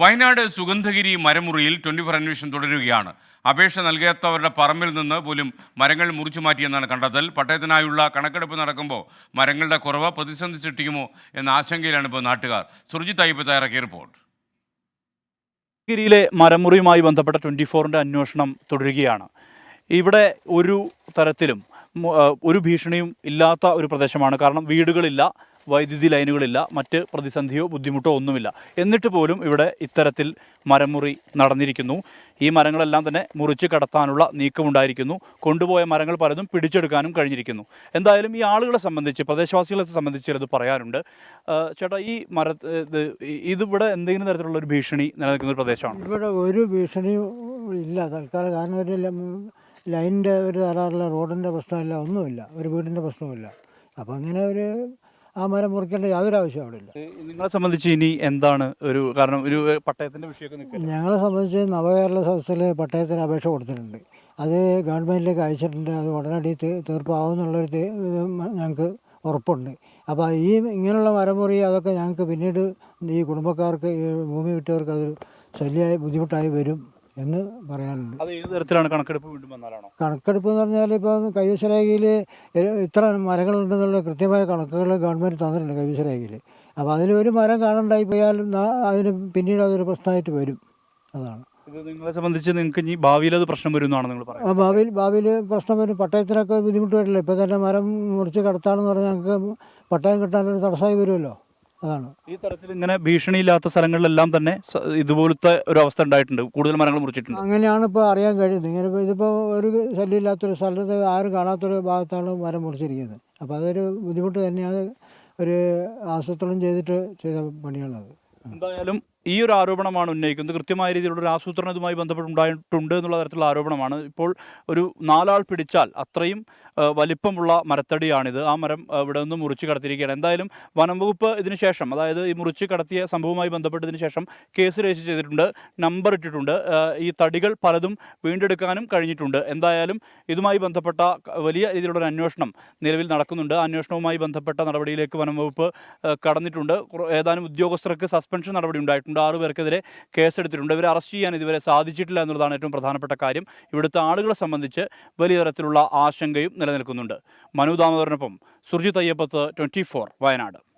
വയനാട് സുഗന്ധഗിരി മരമുറിയിൽ twenty four അന്വേഷണം തുടരുകയാണ്. അപേക്ഷ നൽകാത്തവരുടെ പറമ്പിൽ നിന്ന് പോലും മരങ്ങൾ മുറിച്ചു മാറ്റിയെന്നാണ് കണ്ടെത്തൽ. പട്ടയത്തിനായുള്ള കണക്കെടുപ്പ് നടക്കുമ്പോൾ മരങ്ങളുടെ കുറവ് പ്രതിസന്ധി സൃഷ്ടിക്കുമോ എന്ന ആശങ്കയിലാണ് ഇപ്പോൾ നാട്ടുകാർ. സുർജിത് അയ്യപ്പ് തയ്യാറാക്കിയ റിപ്പോർട്ട്. ഗിരിയിലെ മരമുറിയുമായി ബന്ധപ്പെട്ട ട്വന്റി ഫോറിന്റെ അന്വേഷണം തുടരുകയാണ്. ഇവിടെ ഒരു തരത്തിലും ഒരു ഭീഷണിയും ഇല്ലാത്ത ഒരു പ്രദേശമാണ്. കാരണം വീടുകളില്ല. വൈദ്യുതി ലൈനുകളില്ല മറ്റ് പ്രതിസന്ധിയോ ബുദ്ധിമുട്ടോ ഒന്നുമില്ല. എന്നിട്ട് പോലും ഇവിടെ ഇത്തരത്തിൽ മരമുറി നടന്നിരിക്കുന്നു. ഈ മരങ്ങളെല്ലാം തന്നെ മുറിച്ച് കടത്താനുള്ള നീക്കമുണ്ടായിരിക്കുന്നു. കൊണ്ടുപോയ മരങ്ങൾ പലതും പിടിച്ചെടുക്കാനും കഴിഞ്ഞിരിക്കുന്നു. എന്തായാലും ഈ ആളുകളെ സംബന്ധിച്ച് പ്രദേശവാസികളെ സംബന്ധിച്ച് ചിലത് പറയാനുണ്ട്. ചേട്ടാ ഈ മര ഇത് ഇതിവിടെ എന്തെങ്കിലും തരത്തിലുള്ള ഒരു ഭീഷണി നിലനിൽക്കുന്ന ഒരു പ്രദേശമാണ്? ഇവിടെ ഒരു ഭീഷണിയും ഇല്ല. തൽക്കാലം കാരണം ഒരു ലൈനിന്റെ ഒരു തരാറില്ല റോഡിന്റെ പ്രശ്നമില്ല ഒന്നുമില്ല. ഒരു വീടിന്റെ പ്രശ്നമില്ല. അപ്പോൾ അങ്ങനെ ഒരു ആ മരം മുറിക്കേണ്ട യാതൊരു ആവശ്യം അവിടെ ഇല്ല. നിങ്ങളെ സംബന്ധിച്ച് ഇനി എന്താണ് ഒരു കാരണം ഒരു പട്ടയത്തിന്റെ വിഷയമൊക്കെ ഞങ്ങളെ സംബന്ധിച്ച് നവകേരള സദസ്സിൽ പട്ടയത്തിന് അപേക്ഷ കൊടുത്തിട്ടുണ്ട്. അത് ഗവൺമെന്റിലേക്ക് അയച്ചിട്ടുണ്ട്. അത് ഉടനടി തീർപ്പാവുമെന്നുള്ളൊരു ഞങ്ങൾക്ക് ഉറപ്പുണ്ട്. അപ്പോൾ ഈ ഇങ്ങനെയുള്ള മരമുറി അതൊക്കെ ഞങ്ങൾക്ക് പിന്നീട് ഈ കുടുംബക്കാർക്ക് ഈ ഭൂമി വിട്ടവർക്ക് അതൊരു ശല്യമായി ബുദ്ധിമുട്ടായി വരും. എന്ന് പറയാനുണ്ട്. അത് ഏത് തരത്തിലാണ് കണക്കെടുപ്പ് വീണ്ടും വന്നാലാണോ? കണക്കെടുപ്പ് എന്ന് പറഞ്ഞാൽ ഇപ്പം കൈവശരേഖയിൽ ഇത്ര മരങ്ങളുണ്ടെന്നുള്ള കൃത്യമായ കണക്കുകൾ ഗവൺമെന്റ് തന്നിട്ടുണ്ട് കൈവശരേഖയിൽ അപ്പോൾ അതിൽ ഒരു മരം കാണണ്ടായി പോയാലും അതിന് പിന്നീട് അതൊരു പ്രശ്നമായിട്ട് വരും. അതാണ്. ഇത് നിങ്ങളെ സംബന്ധിച്ച് നിങ്ങൾക്ക് ഇനി ഭാവിയിൽ അത് പ്രശ്നം വരും എന്നാണ് നിങ്ങൾ ആ പറയുന്നത് ഭാവിയിൽ ഭാവിയിൽ പ്രശ്നം വരും. പട്ടയത്തിനൊക്കെ ബുദ്ധിമുട്ട് വരില്ല? ഇപ്പം തന്നെ മരം മുറിച്ച് കടത്താണെന്ന് പറഞ്ഞാൽ ഞങ്ങൾക്ക് പട്ടയം കിട്ടാനൊരു തടസ്സമായി വരുമല്ലോ? അതാണ്. ഈ തരത്തിൽ ഇങ്ങനെ ഭീഷണിയില്ലാത്ത സ്ഥലങ്ങളിലെല്ലാം തന്നെ ഇതുപോലത്തെ ഒരു അവസ്ഥ ഉണ്ടായിട്ടുണ്ട്. കൂടുതൽ മരങ്ങൾ മുറിച്ചിട്ടുണ്ട്. അങ്ങനെയാണ് ഇപ്പോൾ അറിയാൻ കഴിയുന്നത്. ഇങ്ങനെ ഇതിപ്പോൾ ഒരു ശല്യമില്ലാത്തൊരു സ്ഥലത്ത് ആരും കാണാത്തൊരു ഭാഗത്താണ് മരം മുറിച്ചിരിക്കുന്നത്. അപ്പോൾ അതൊരു ബുദ്ധിമുട്ട് തന്നെയാണ് ഒരു ആസൂത്രണം ചെയ്തിട്ട് ചെയ്ത പണിയാണത്. എന്തായാലും ഈ ഒരു ആരോപണമാണ് ഉന്നയിക്കുന്നത്. കൃത്യമായ രീതിയിലുള്ള ഒരു ആസൂത്രണം ഇതുമായി ബന്ധപ്പെട്ടുണ്ടായിട്ടുണ്ട് എന്നുള്ള തരത്തിലുള്ള ആരോപണമാണ്. ഇപ്പോൾ ഒരു നാലാൾ പിടിച്ചാൽ അത്രയും വലിപ്പമുള്ള മരത്തടിയാണിത്. ആ മരം ഇവിടെ നിന്ന് മുറിച്ച് കടത്തിയിരിക്കുകയാണ്. എന്തായാലും വനം വകുപ്പ് ഇതിന് ശേഷം അതായത് ഈ മുറിച്ച് കടത്തിയ സംഭവവുമായി ബന്ധപ്പെട്ടതിന് ശേഷം കേസ് രജിസ്റ്റർ ചെയ്തിട്ടുണ്ട് നമ്പർ ഇട്ടിട്ടുണ്ട്. ഈ തടികൾ പലതും വീണ്ടെടുക്കാനും കഴിഞ്ഞിട്ടുണ്ട്. എന്തായാലും ഇതുമായി ബന്ധപ്പെട്ട വലിയ രീതിയിലുള്ള ഒരു അന്വേഷണം നിലവിൽ നടക്കുന്നുണ്ട്. അന്വേഷണവുമായി ബന്ധപ്പെട്ട നടപടിയിലേക്ക് വനം വകുപ്പ് കടന്നിട്ടുണ്ട്. ഏതാനും ഉദ്യോഗസ്ഥർക്ക് സസ്പെൻഷൻ നടപടി ഉണ്ടായിട്ടുണ്ട്. ആറു പേർക്കെതിരെ കേസെടുത്തിട്ടുണ്ട്. ഇവരെ അറസ്റ്റ് ചെയ്യാൻ ഇതുവരെ സാധിച്ചിട്ടില്ല എന്നുള്ളതാണ് ഏറ്റവും പ്രധാനപ്പെട്ട കാര്യം. ഇവിടുത്തെ ആളുകളെ സംബന്ധിച്ച് വലിയ തരത്തിലുള്ള ആശങ്കയും നിലനിൽക്കുന്നുണ്ട്. മനു ദാമോദരനൊപ്പം സുർജിത് അയ്യപ്പത്ത് ട്വന്റി വയനാട്.